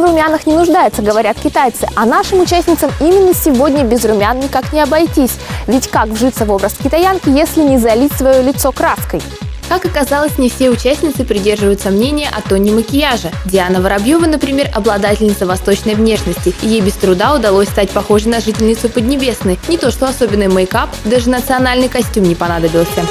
В румянах не нуждается, говорят китайцы, а нашим участницам именно сегодня без румян никак не обойтись. Ведь как вжиться в образ китаянки, если не залить свое лицо краской? Как оказалось, не все участницы придерживаются мнения о тоне макияжа. Диана Воробьева, например, обладательница восточной внешности, и ей без труда удалось стать похожей на жительницу Поднебесной. Не то что особенный мейкап, даже национальный костюм не понадобился.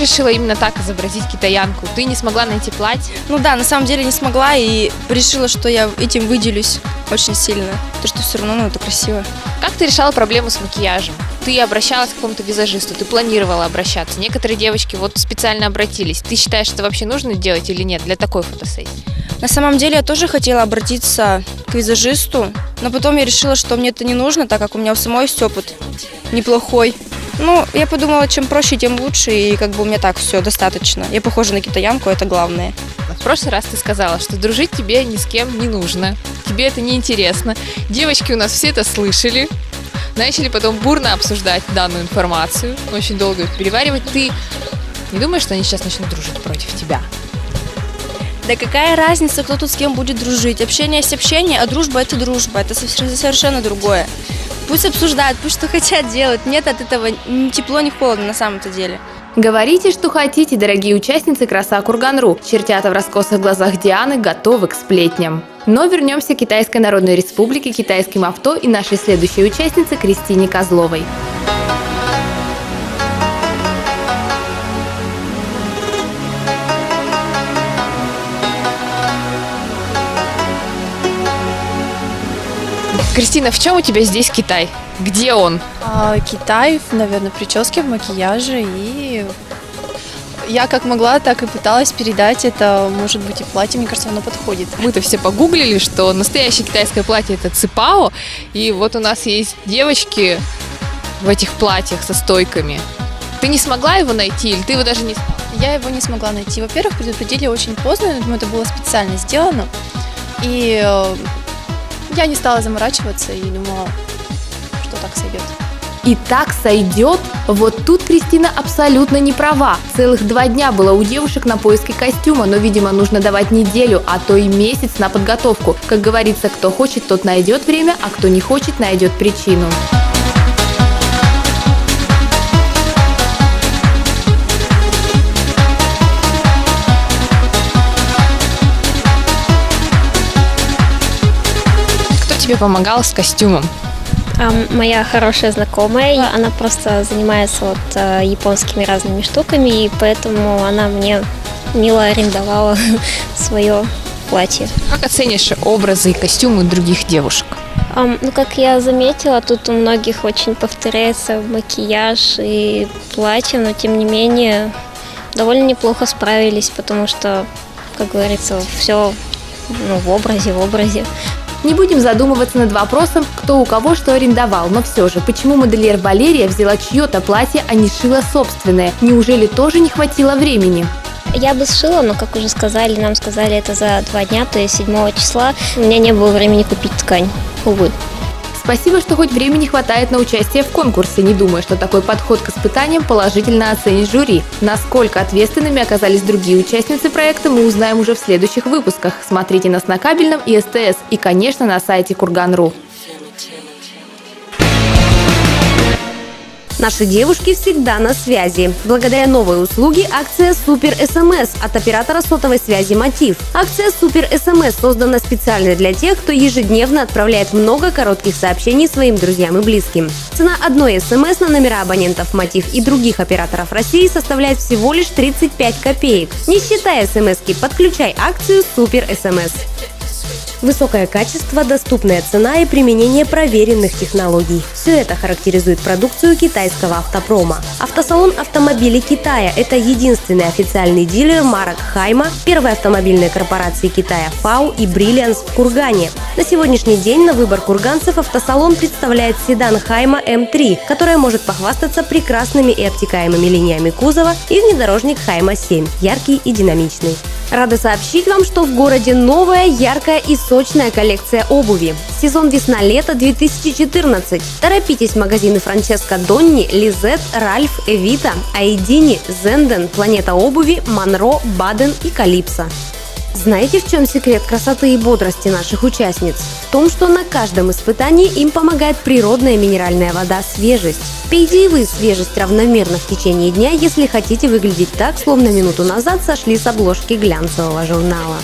Решила именно так изобразить китаянку? Ты не смогла найти платье? Ну да, на самом деле не смогла и решила, что я этим выделюсь очень сильно. То, что все равно ну, это красиво. Как ты решала проблему с макияжем? Ты обращалась к какому-то визажисту, ты планировала обращаться. Некоторые девочки вот специально обратились. Ты считаешь, что вообще нужно делать или нет для такой фотосессии? На самом деле я тоже хотела обратиться к визажисту, но потом я решила, что мне это не нужно, так как у меня у самой есть опыт неплохой. Ну, я подумала, чем проще, тем лучше, и как бы у меня так все достаточно. Я похожа на китаянку, это главное. В прошлый раз ты сказала, что дружить тебе ни с кем не нужно. Тебе это не интересно. Девочки у нас все это слышали. Начали потом бурно обсуждать данную информацию. Очень долго переваривать. Ты не думаешь, что они сейчас начнут дружить против тебя? Да какая разница, кто тут с кем будет дружить? Общение есть общение, а дружба это дружба. Это совершенно другое. Пусть обсуждают, пусть что хотят делать. Нет от этого ни тепло, ни холодно на самом-то деле. Говорите, что хотите, дорогие участницы Краса Курганру. Чертята в раскосых глазах Дианы готовы к сплетням. Но вернемся к Китайской Народной Республике, китайским авто и нашей следующей участнице Кристине Козловой. Кристина, в чем у тебя здесь Китай? Где он? А, Китай, наверное, в прическе, в макияже и я как могла, так и пыталась передать это, может быть, и платье, мне кажется, оно подходит. Мы-то все погуглили, что настоящее китайское платье это ципао, и вот у нас есть девочки в этих платьях со стойками. Ты не смогла его найти или ты его даже не Я его не смогла найти. Во-первых, предупредили очень поздно, я думаю, это было специально сделано. И э, я не стала заморачиваться и думала, что так сойдет. И так сойдет? Вот тут Кристина абсолютно не права. Целых два дня было у девушек на поиске костюма, но, видимо, нужно давать неделю, а то и месяц на подготовку. Как говорится, кто хочет, тот найдет время, а кто не хочет, найдет причину. Тебе помогал с костюмом? А, моя хорошая знакомая, она просто занимается вот э, японскими разными штуками, и поэтому она мне мило арендовала свое платье. Как оценишь образы и костюмы других девушек? Ам, ну, как я заметила, тут у многих очень повторяется макияж и платье, но тем не менее довольно неплохо справились, потому что, как говорится, все ну, в образе, в образе. Не будем задумываться над вопросом, кто у кого что арендовал, но все же, почему модельер Валерия взяла чье-то платье, а не шила собственное? Неужели тоже не хватило времени? Я бы сшила, но, как уже сказали, нам сказали это за два дня, то есть 7 числа. У меня не было времени купить ткань, увы. Спасибо, что хоть времени хватает на участие в конкурсе. Не думаю, что такой подход к испытаниям положительно оценит жюри. Насколько ответственными оказались другие участницы проекта, мы узнаем уже в следующих выпусках. Смотрите нас на кабельном и СТС, и, конечно, на сайте Курган.ру. Наши девушки всегда на связи. Благодаря новой услуге акция Супер СМС от оператора сотовой связи Мотив. Акция Супер СМС создана специально для тех, кто ежедневно отправляет много коротких сообщений своим друзьям и близким. Цена одной СМС на номера абонентов Мотив и других операторов России составляет всего лишь 35 копеек. Не считая СМСки, подключай акцию Супер СМС. Высокое качество, доступная цена и применение проверенных технологий. Все это характеризует продукцию китайского автопрома. Автосалон автомобилей Китая – это единственный официальный дилер марок Хайма, первой автомобильной корпорации Китая ФАУ и Бриллианс в Кургане. На сегодняшний день на выбор курганцев автосалон представляет седан Хайма М3, которая может похвастаться прекрасными и обтекаемыми линиями кузова и внедорожник Хайма 7, яркий и динамичный. Рада сообщить вам, что в городе новая, яркая и сочная коллекция обуви. Сезон весна-лето 2014. Торопитесь в магазины Франческо Донни, Лизет, Ральф, Эвита, Айдини, Зенден, Планета обуви, Монро, Баден и Калипсо. Знаете, в чем секрет красоты и бодрости наших участниц? В том, что на каждом испытании им помогает природная минеральная вода «Свежесть». Пейте и вы свежесть равномерно в течение дня, если хотите выглядеть так, словно минуту назад сошли с обложки глянцевого журнала.